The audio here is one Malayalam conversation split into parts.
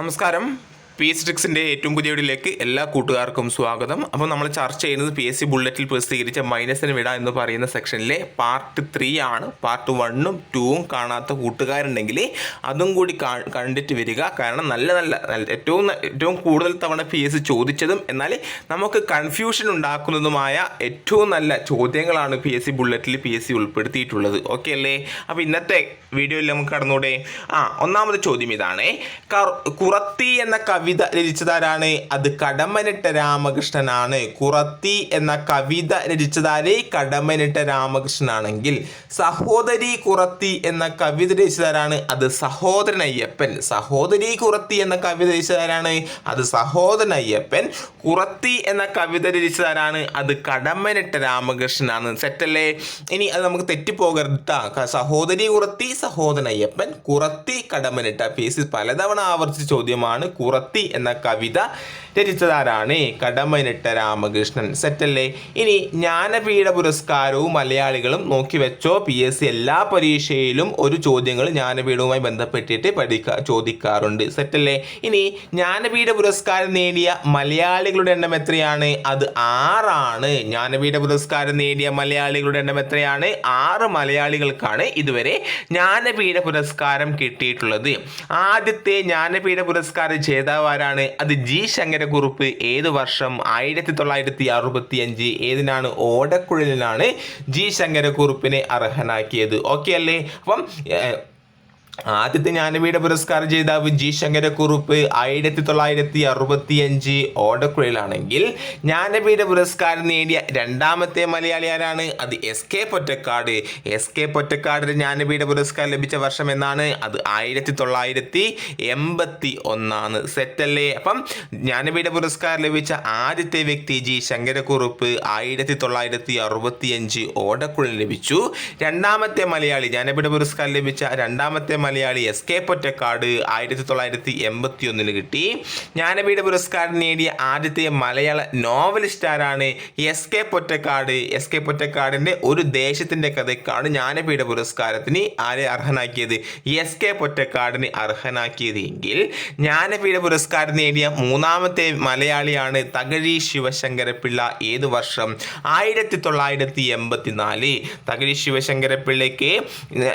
നമസ്കാരം. പി എസ് ട്രിക്സിന്റെ ഏറ്റവും പുതിയ വീഡിയോയിലേക്ക് എല്ലാ കൂട്ടുകാർക്കും സ്വാഗതം. അപ്പോൾ നമ്മൾ ചർച്ച ചെയ്യുന്നത് പി എസ് സി ബുള്ളറ്റിൽ പ്രസിദ്ധീകരിച്ച മൈനസിന് വിട എന്ന് പറയുന്ന സെക്ഷനിലെ പാർട്ട് ത്രീ ആണ്. പാർട്ട് വണ്ണും ടൂവും കാണാത്ത കൂട്ടുകാരുണ്ടെങ്കിൽ അതും കൂടി കണ്ടിട്ട് വരിക. കാരണം നല്ല നല്ല നല്ല ഏറ്റവും ഏറ്റവും കൂടുതൽ തവണ പി എസ് ചോദിച്ചതും എന്നാൽ നമുക്ക് കൺഫ്യൂഷൻ ഉണ്ടാക്കുന്നതുമായ ഏറ്റവും നല്ല ചോദ്യങ്ങളാണ് പി എസ് സി ബുള്ളറ്റിൽ പി എസ് സി ഉൾപ്പെടുത്തിയിട്ടുള്ളത്. ഓക്കെ അല്ലേ? അപ്പോൾ ഇന്നത്തെ വീഡിയോയിൽ നമുക്ക് കടന്നൂടെ. ആ ഒന്നാമത് ചോദ്യം ഇതാണ്. കുറത്തി എന്ന കവിത രചിച്ചതാരാണ്? അത് കടമനിട്ട രാമകൃഷ്ണനാണ്. കുറത്തി എന്ന കവിത രചിച്ചതാരേ കടമനിട്ട രാമകൃഷ്ണനാണെങ്കിൽ സഹോദരി കുറത്തി എന്ന കവിത രചിച്ചതാരാണ്? അത് സഹോദരൻ അയ്യപ്പൻ. സഹോദരി കുറത്തി എന്ന കവിത രചിച്ചതാരാണ്? അത് സഹോദരൻ അയ്യപ്പൻ. കുറത്തി എന്ന കവിത രചിച്ചതാരാണ്? അത് കടമനിട്ട രാമകൃഷ്ണനാണ്. സെറ്റല്ലേ? ഇനി അത് നമുക്ക് തെറ്റിപ്പോകരുത്. സഹോദരി കുറത്തി സഹോദരൻ അയ്യപ്പൻ. കുറത്തി കടമനിട്ട. ഫീസിൽ പലതവണ ആവർത്തിച്ച ചോദ്യമാണ്. കുറത്തി എന്ന കവിത രചിച്ചതാരാണ് കടമനിട്ട രാമകൃഷ്ണൻ. സെറ്റല്ലേ? ഇനി ജ്ഞാനപീഠ പുരസ്കാരവും മലയാളികളും നോക്കി വെച്ചോ? പി എസ് സി എല്ലാ പരീക്ഷയിലും ഒരു ചോദ്യങ്ങൾ ജ്ഞാനപീഠവുമായി ബന്ധപ്പെട്ടിട്ട് പഠിക്കാ ചോദിക്കാറുണ്ട്. സെറ്റല്ലേ? ഇനി ജ്ഞാനപീഠ പുരസ്കാരം നേടിയ മലയാളികളുടെ എണ്ണം എത്രയാണ്? അത് ആറാണ്. ജ്ഞാനപീഠ പുരസ്കാരം നേടിയ മലയാളികളുടെ എണ്ണം എത്രയാണ്? ആറ് മലയാളികൾക്കാണ് ഇതുവരെ ജ്ഞാനപീഠ പുരസ്കാരം കിട്ടിയിട്ടുള്ളത്. ആദ്യത്തെ ജ്ഞാനപീഠ പുരസ്കാര ജേതാവാരാണ്? അത് ജി ശങ്കരക്കുറുപ്പ് ഏത് വർഷം ആയിരത്തി തൊള്ളായിരത്തി അറുപത്തി അഞ്ച് ഏതിനാണ് ഓടക്കുഴലിനാണ് ജി ശങ്കരക്കുറുപ്പിനെ അർഹനാക്കിയത്? ഓക്കെ അല്ലേ? അപ്പം ആദ്യത്തെ ജ്ഞാനപീഠ പുരസ്കാര ജേതാവ് ജി ശങ്കരക്കുറുപ്പ് ആയിരത്തി തൊള്ളായിരത്തി അറുപത്തി അഞ്ച് ഓടക്കുഴലാണെങ്കിൽ ജ്ഞാനപീഠ പുരസ്കാരം നേടിയ രണ്ടാമത്തെ മലയാളി ആരാണ്? അത് S K Pottekkatt. S K പൊറ്റക്കാടിന് Jnanpith പുരസ്കാരം ലഭിച്ച വർഷം എന്നാണ്? അത് ആയിരത്തി തൊള്ളായിരത്തി എൺപത്തി ഒന്നാണ് സെറ്റല്ലേ? അപ്പം ജ്ഞാനപീഠ പുരസ്കാരം ലഭിച്ച ആദ്യത്തെ വ്യക്തി ജി ശങ്കരക്കുറുപ്പ് ആയിരത്തി തൊള്ളായിരത്തി അറുപത്തി അഞ്ച് ഓടക്കുഴൽ ലഭിച്ചു. രണ്ടാമത്തെ മലയാളി ജ്ഞാനപീഠ പുരസ്കാരം ലഭിച്ച രണ്ടാമത്തെ മലയാളി എസ് കെ പൊറ്റക്കാട് ആയിരത്തി തൊള്ളായിരത്തി എൺപത്തി ഒന്നിന് കിട്ടി. ജ്ഞാനപീഠ പുരസ്കാരം നേടിയ ആദ്യത്തെ മലയാള നോവലിസ്റ്റ് ആരാണ് S K Pottekkatt. S K പൊറ്റക്കാടിന്റെ ഒരു ദേശത്തിന്റെ കഥയ്ക്കാണ് ജ്ഞാനപീഠ പുരസ്കാരത്തിന് ആരെ അർഹനാക്കിയത്? എസ് കെ പൊറ്റക്കാടിന് അർഹനാക്കിയത് എങ്കിൽ ജ്ഞാനപീഠ പുരസ്കാരം നേടിയ മൂന്നാമത്തെ മലയാളിയാണ് തകഴി ശിവശങ്കരപ്പിള്ള ഏത് വർഷം? ആയിരത്തി തൊള്ളായിരത്തി എൺപത്തി നാല് തകഴി ശിവശങ്കരപ്പിള്ളയ്ക്ക്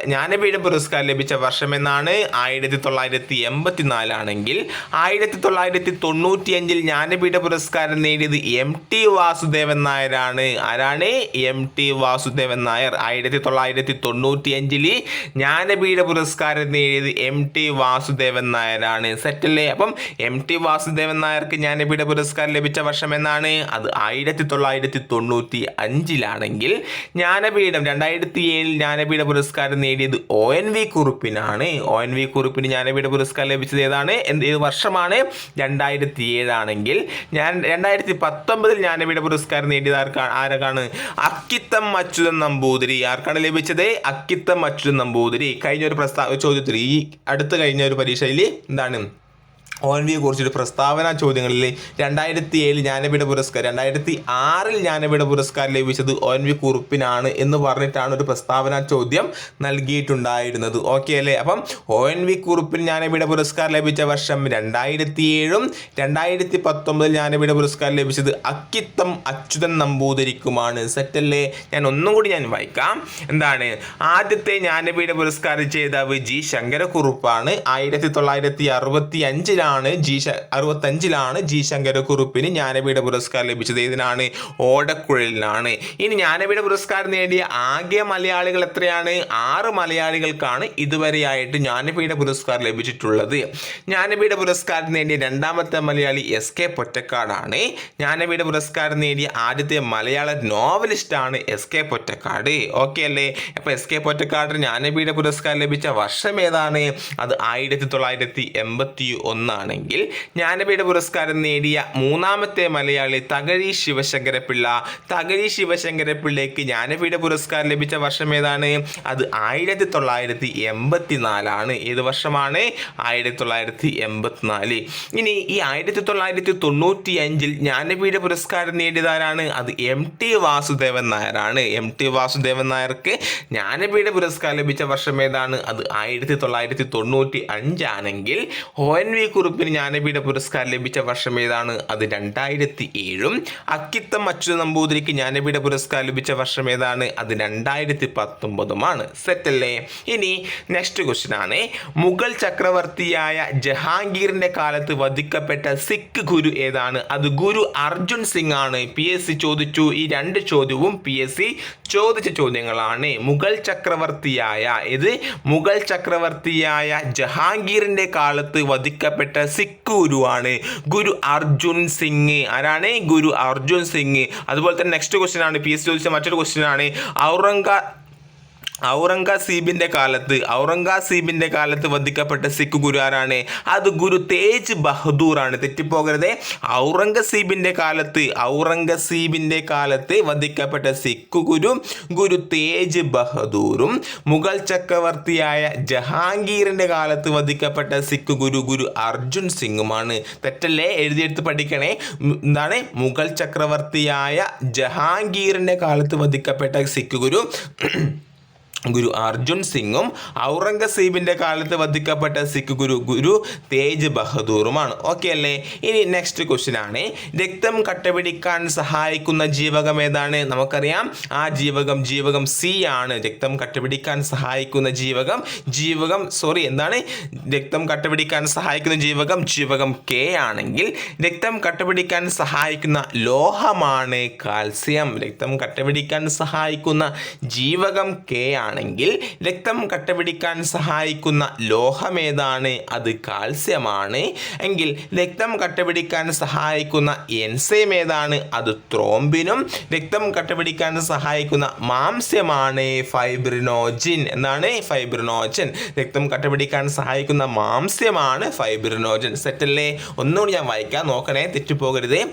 ജ്ഞാനപീഠ പുരസ്കാരം ലഭിച്ച വർഷമെന്നാണ് ആയിരത്തി തൊള്ളായിരത്തി എൺപത്തി നാലാണെങ്കിൽ ആയിരത്തി തൊള്ളായിരത്തി തൊണ്ണൂറ്റി അഞ്ചിൽ ജ്ഞാനപീഠ പുരസ്കാരം നേടിയത് എം ടി വാസുദേവൻ നായരാണ്. ആരാണ് എം ടി വാസുദേവൻ നായർ? ആയിരത്തി തൊള്ളായിരത്തി തൊണ്ണൂറ്റി അഞ്ചിൽ ജ്ഞാനപീഠ പുരസ്കാരം നേടിയത് എം ടി വാസുദേവൻ നായരാണ്. സെറ്റല്ലേ? അപ്പം എം ടി വാസുദേവൻ നായർക്ക് ജ്ഞാനപീഠ പുരസ്കാരം ലഭിച്ച വർഷം എന്നാണ്? അത് ആയിരത്തി തൊള്ളായിരത്തി തൊണ്ണൂറ്റി അഞ്ചിലാണെങ്കിൽ ജ്ഞാനപീഠം രണ്ടായിരത്തി ഏഴിൽ ജ്ഞാനപീഠ പുരസ്കാരം നേടിയത് ഒ എൻ വി കുറുപ്പിനാണ്. ഒ എൻ വി കുറിപ്പിന് ജ്ഞാനപീഠ പുരസ്കാരം ലഭിച്ചത് ഏതാണ്? എന്ത് ഏത് വർഷമാണ്? രണ്ടായിരത്തി ഏഴാണെങ്കിൽ ഞാൻ രണ്ടായിരത്തി പത്തൊമ്പതിൽ ജ്ഞാനപീഠ പുരസ്കാരം നേടിയത് ആർക്കാണ് ആരൊക്കെയാണ് അക്കിത്തം അച്യുതൻ നമ്പൂതിരി. ആർക്കാണ് ലഭിച്ചത്? അക്കിത്തം അച്യുതൻ നമ്പൂതിരി. കഴിഞ്ഞ ഒരു പ്രസ്താവ ചോദ്യത്തിൽ ഈ അടുത്ത് കഴിഞ്ഞ ഒരു പരീക്ഷയിൽ എന്താണ്? ഒ എൻ വിയെ കുറിച്ചൊരു പ്രസ്താവന ചോദ്യങ്ങളിൽ രണ്ടായിരത്തി ഏഴിൽ ജ്ഞാനപീഠ പുരസ്കാരം രണ്ടായിരത്തി ആറിൽ ജ്ഞാനപീഠ പുരസ്കാരം ലഭിച്ചത് ഒ എൻ വി കുറുപ്പിനാണ് എന്ന് പറഞ്ഞിട്ടാണ് ഒരു പ്രസ്താവന ചോദ്യം നൽകിയിട്ടുണ്ടായിരുന്നത്. ഓക്കെ അല്ലേ? അപ്പം ഒ എൻ വി കുറുപ്പിന് ജ്ഞാനപീഠ പുരസ്കാരം ലഭിച്ച വർഷം രണ്ടായിരത്തി ഏഴും രണ്ടായിരത്തി പത്തൊമ്പതിൽ ജ്ഞാനപീഠ പുരസ്കാരം ലഭിച്ചത് അക്കിത്തം അച്യുതൻ നമ്പൂതിരിക്കുമാണ്. സെറ്റല്ലേ? ഞാൻ ഒന്നും കൂടി ഞാൻ വായിക്കാം. എന്താണ്? ആദ്യത്തെ ജ്ഞാനപീഠ പുരസ്കാരം ജേതാവ് ജി ശങ്കരക്കുറുപ്പാണ്. ആയിരത്തി തൊള്ളായിരത്തി അറുപത്തി അഞ്ചിലാണ് ജി ശ അറുപത്തഞ്ചിലാണ് ജി ശങ്കരക്കുറുപ്പിന് ജ്ഞാനപീഠ പുരസ്കാരം ലഭിച്ചത്. ഇതിനാണ് ഓടക്കുഴലിനാണ്. ഇനി ജ്ഞാനപീഠ പുരസ്കാരം നേടിയ ആകെ മലയാളികൾ എത്രയാണ്? ആറ് മലയാളികൾക്കാണ് ഇതുവരെയായിട്ട് ജ്ഞാനപീഠ പുരസ്കാരം ലഭിച്ചിട്ടുള്ളത്. ജ്ഞാനപീഠ പുരസ്കാരം നേടിയ രണ്ടാമത്തെ മലയാളി എസ് കെ പൊറ്റക്കാടാണ്. ജ്ഞാനപീഠ പുരസ്കാരം നേടിയ ആദ്യത്തെ മലയാള നോവലിസ്റ്റാണ് എസ് കെ പൊറ്റക്കാട്. ഓക്കെ അല്ലേ? അപ്പോൾ എസ് കെ പൊറ്റക്കാടിന് ജ്ഞാനപീഠ പുരസ്കാരം ലഭിച്ച വർഷം ഏതാണ്? അത് ആയിരത്തി തൊള്ളായിരത്തി എൺപത്തി ഒന്നാണെങ്കിൽ ജ്ഞാനപീഠ പുരസ്കാരം നേടിയ മൂന്നാമത്തെ മലയാളി തകഴി ശിവശങ്കരപ്പിള്ള തകഴി ശിവശങ്കരപ്പിള്ളയ്ക്ക് ജ്ഞാനപീഠ പുരസ്കാരം ലഭിച്ച വർഷം ഏതാണ്? അത് ആയിരത്തി തൊള്ളായിരത്തി എൺപത്തി നാലാണ് ഏത് വർഷമാണ്? ആയിരത്തി തൊള്ളായിരത്തി എൺപത്തിനാല് ഇനി ഈ ആയിരത്തി തൊള്ളായിരത്തി തൊണ്ണൂറ്റി അഞ്ചിൽ ജ്ഞാനപീഠ പുരസ്കാരം നേടിയതാരാണ് അത് എം ടി വാസുദേവൻ നായരാണ് എം ടി വാസുദേവൻ നായർക്ക് ജ്ഞാനപീഠ പുരസ്കാരം ലഭിച്ച വർഷം ഏതാണ്? അത് ആയിരത്തി തൊള്ളായിരത്തി തൊണ്ണൂറ്റി അഞ്ചാണെങ്കിൽ ഒ എൻ വി കുറുപ്പ് കുറുപ്പിന് ജ്ഞാനപീഠ പുരസ്കാരം ലഭിച്ച വർഷം ഏതാണ്? അത് രണ്ടായിരത്തി ഏഴും അക്കിത്തം അച്യുത നമ്പൂതിരിക്ക് ജ്ഞാനപീഠ പുരസ്കാരം ലഭിച്ച വർഷം ഏതാണ്? അത് രണ്ടായിരത്തി പത്തൊമ്പതുമാണ് സെറ്റല്ലേ ഇനി നെക്സ്റ്റ് ക്വസ്റ്റ്യൻ ആണ്. മുഗൾ ചക്രവർത്തിയായ ജഹാംഗീറിന്റെ കാലത്ത് വധിക്കപ്പെട്ട സിഖ് ഗുരു ഏതാണ്? അത് ഗുരു അർജുൻ സിംഗ് ആണ്. പി എസ് സി ചോദിച്ചു. ഈ രണ്ട് ചോദ്യവും പി എസ് സി ചോദിച്ച ചോദ്യങ്ങളാണ്. മുഗൾ ചക്രവർത്തിയായ ഇത് മുഗൾ ചക്രവർത്തിയായ ജഹാംഗീറിന്റെ കാലത്ത് വധിക്കപ്പെട്ട സിഖ് ഗുരുവാണ് ഗുരു അർജുൻ സിംഗ്. ആരാണ്? ഗുരു അർജുൻ സിംഗ്. അതുപോലെ തന്നെ നെക്സ്റ്റ് ക്വസ്റ്റ്യൻ ആണ്. പി എസ് ചോദിച്ച മറ്റൊരു ക്വസ്റ്റ്യൻ ആണ്. ഔറംഗ ഔറംഗസീബിന്റെ കാലത്ത് ഔറംഗസീബിന്റെ കാലത്ത് വധിക്കപ്പെട്ട സിഖ് ഗുരു ആരാണ് അത് ഗുരു തേജ് ബഹദൂർ ആണ് തെറ്റിപ്പോകരുത്. ഔറംഗസീബിന്റെ കാലത്ത് ഔറംഗസീബിന്റെ കാലത്ത് വധിക്കപ്പെട്ട സിഖ് ഗുരു ഗുരു തേജ് ബഹദൂറും മുഗൾ ചക്രവർത്തിയായ ജഹാംഗീറിന്റെ കാലത്ത് വധിക്കപ്പെട്ട സിഖ് ഗുരു ഗുരു അർജുൻ സിംഗുമാണ്. തെറ്റല്ലേ? എഴുതിയെടുത്ത് പഠിക്കണേ. എന്താണ്? മുഗൾ ചക്രവർത്തിയായ ജഹാംഗീറിന്റെ കാലത്ത് വധിക്കപ്പെട്ട സിഖ് ഗുരു ഗുരു അർജുൻ സിംഗും ഔറംഗസീബിന്റെ കാലത്ത് വധിക്കപ്പെട്ട സിഖ് ഗുരു ഗുരു തേജ് ബഹദൂറുമാണ്. ഓക്കെ അല്ലേ? ഇനി നെക്സ്റ്റ് ക്വസ്റ്റ്യൻ ആണ്. രക്തം കട്ടപിടിക്കാൻ സഹായിക്കുന്ന ജീവകം ഏതാണ്? നമുക്കറിയാം. ആ ജീവകം ജീവകം സി ആണ്. രക്തം കട്ടപിടിക്കാൻ സഹായിക്കുന്ന ജീവകം ജീവകം സോറി എന്താണ്? രക്തം കട്ടപിടിക്കാൻ സഹായിക്കുന്ന ജീവകം ജീവകം കെ ആണെങ്കിൽ രക്തം കട്ടപിടിക്കാൻ സഹായിക്കുന്ന ലോഹമാണ് കാൽസ്യം. രക്തം കട്ടപിടിക്കാൻ സഹായിക്കുന്ന ജീവകം കെ ആണെങ്കിൽ രക്തം കട്ടപിടിക്കാൻ സഹായിക്കുന്ന ലോഹമേതാണ്? അത് കാൽസ്യമാണ്. എങ്കിൽ രക്തം കട്ടപിടിക്കാൻ സഹായിക്കുന്ന എൻസൈം ഏതാണ്? അത് ത്രോംബിനും രക്തം കട്ടപിടിക്കാൻ സഹായിക്കുന്ന മാംസ്യമാണ്. ഫൈബ്രിനോജിൻ. എന്നാണ് ഫൈബ്രിനോജൻ. രക്തം കട്ടപിടിക്കാൻ സഹായിക്കുന്ന മാംസ്യമാണ് ഫൈബ്രിനോജൻ. സെറ്റല്ലേ? ഒന്നുകൂടി ഞാൻ വായിക്കാൻ നോക്കണേ. തെറ്റിപ്പോകരുത്.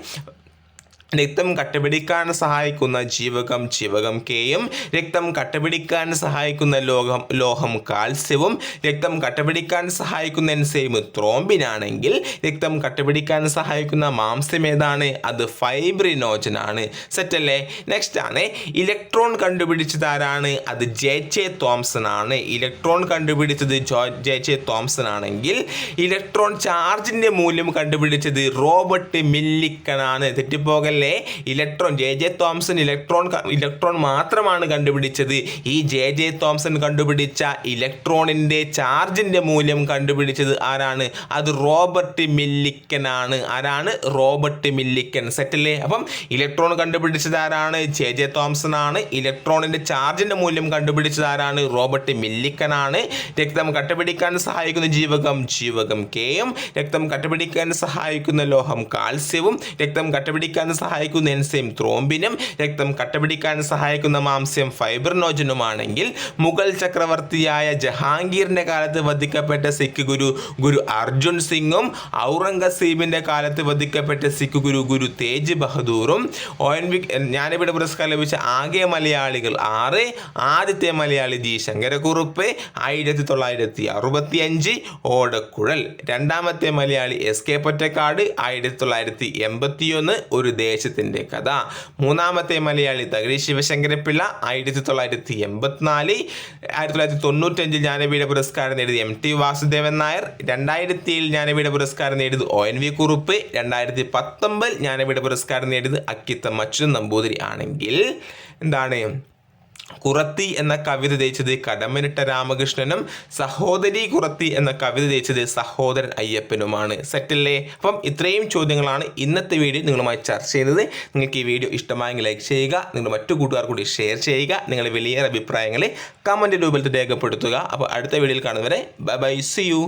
രക്തം കട്ടപിടിക്കാൻ സഹായിക്കുന്ന ജീവകം ജീവകം കെയും രക്തം കട്ടപിടിക്കാൻ സഹായിക്കുന്ന ലോഹം ലോഹം കാൽസ്യവും രക്തം കട്ടപിടിക്കാൻ സഹായിക്കുന്ന എൻസൈം ത്രോംബിനാണെങ്കിൽ രക്തം കട്ടപിടിക്കാൻ സഹായിക്കുന്ന മാംസ്യം ഏതാണ്? അത് ഫൈബ്രിനോജൻ ആണ്. സെറ്റല്ലേ നെക്സ്റ്റ് ആണ്. ഇലക്ട്രോൺ കണ്ടുപിടിച്ചത് ആരാണ്? അത് ജെ ജെ തോംസൺ ആണ്. ഇലക്ട്രോൺ കണ്ടുപിടിച്ചത് ജോ ജെ തോംസൺ ആണെങ്കിൽ ഇലക്ട്രോൺ ചാർജിന്റെ മൂല്യം കണ്ടുപിടിച്ചത് റോബർട്ട് മില്ലിക്കൺ ആണ് തെറ്റിപ്പോകല്ലേ? Electron J J Thomson electron electron മാത്രമാണ് കണ്ടുപിടിച്ചത്. ഈ ജെ ജെ തോംസൺ കണ്ടുപിടിച്ച ഇലക്ട്രോണിന്റെ ചാർജിന്റെ മൂല്യം കണ്ടുപിടിച്ചത് ആരാണ്? അത് റോബർട്ട് മില്ലിക്കൻ ആണ്. ആരാണ്? Robert Millikan. സെറ്റല്ലേ അപ്പം ഇലക്ട്രോൺ കണ്ടുപിടിച്ചത് ആരാണ്? ജെ ജെ തോംസൺ ആണ്. ഇലക്ട്രോണിന്റെ ചാർജിന്റെ മൂല്യം കണ്ടുപിടിച്ചത് ആരാണ്? റോബർട്ട് മില്ലിക്കൻ ആണ്. രക്തം കട്ടപിടിക്കാൻ സഹായിക്കുന്ന ജീവകം ജീവകം കെയും. രക്തം കട്ടപിടിക്കാൻ സഹായിക്കുന്ന ലോഹം കാൽസ്യവും. രക്തം കട്ടപിടിക്കാൻ സഹായിക്കുന്ന എൻസൈം ത്രോംബിനും രക്തം കട്ടപിടിക്കാൻ സഹായിക്കുന്ന മാംസ്യം ഫൈബ്രനോജനുമാണെങ്കിൽ മുഗൾ ചക്രവർത്തിയായ ജഹാംഗീറിന്റെ കാലത്ത് വധിക്കപ്പെട്ട സിഖ് ഗുരു ഗുരു അർജുൻ സിംഗും ഔറംഗസീബിന്റെ കാലത്ത് വധിക്കപ്പെട്ട സിഖ് ഗുരു ഗുരു തേജ് ബഹദൂറും ഒ എൻ പുരസ്കാരം ലഭിച്ച ആകെ മലയാളികൾ ആറ് ആദ്യത്തെ മലയാളി ജി ശങ്കരക്കുറുപ്പ് ആയിരത്തി തൊള്ളായിരത്തി അറുപത്തി അഞ്ച് ഓടക്കുഴൽ. രണ്ടാമത്തെ മലയാളി എസ് കെ പൊറ്റക്കാട് ആയിരത്തി തൊള്ളായിരത്തി എൺപത്തിയൊന്ന് ഒരു ദേശത്തിന്റെ കഥ. മൂന്നാമത്തെ മലയാളി തകഴി ശിവശങ്കരപ്പിള്ള ആയിരത്തി തൊള്ളായിരത്തി എൺപത്തിനാല് ആയിരത്തി തൊള്ളായിരത്തി തൊണ്ണൂറ്റഞ്ചിൽ ജ്ഞാനപീഠ പുരസ്കാരം നേടിയത് എം ടി വാസുദേവൻ നായർ രണ്ടായിരത്തിയിൽ ജ്ഞാനപീഠ പുരസ്കാരം നേടിയത് ഒ എൻ വി കുറുപ്പ് രണ്ടായിരത്തി പത്തൊമ്പതിൽ ജ്ഞാനപീഠ പുരസ്കാരം നേടിയത് അക്കിത്തം അച്യുതൻ നമ്പൂതിരി ആണെങ്കിൽ എന്താണ്? കുറത്തി എന്ന കവിത രചിച്ചത് കടമ്മനിട്ട രാമകൃഷ്ണനും സഹോദരി കുറത്തി എന്ന കവിത രചിച്ചത് സഹോദരൻ അയ്യപ്പനുമാണ്. സെറ്റല്ലേ? അപ്പം ഇത്രയും ചോദ്യങ്ങളാണ് ഇന്നത്തെ വീഡിയോ നിങ്ങളുമായി ചർച്ച ചെയ്യുന്നത്. നിങ്ങൾക്ക് ഈ വീഡിയോ ഇഷ്ടമായെങ്കിൽ ലൈക്ക് ചെയ്യുക നിങ്ങൾ മറ്റു കൂട്ടുകാർ കൂടി ഷെയർ ചെയ്യുക നിങ്ങളുടെ വലിയ അഭിപ്രായങ്ങളെ കമന്റ് രൂപത്തിൽ രേഖപ്പെടുത്തുക. അപ്പോൾ അടുത്ത വീഡിയോയിൽ കാണുന്നവരെ ബൈ ബൈ സി യു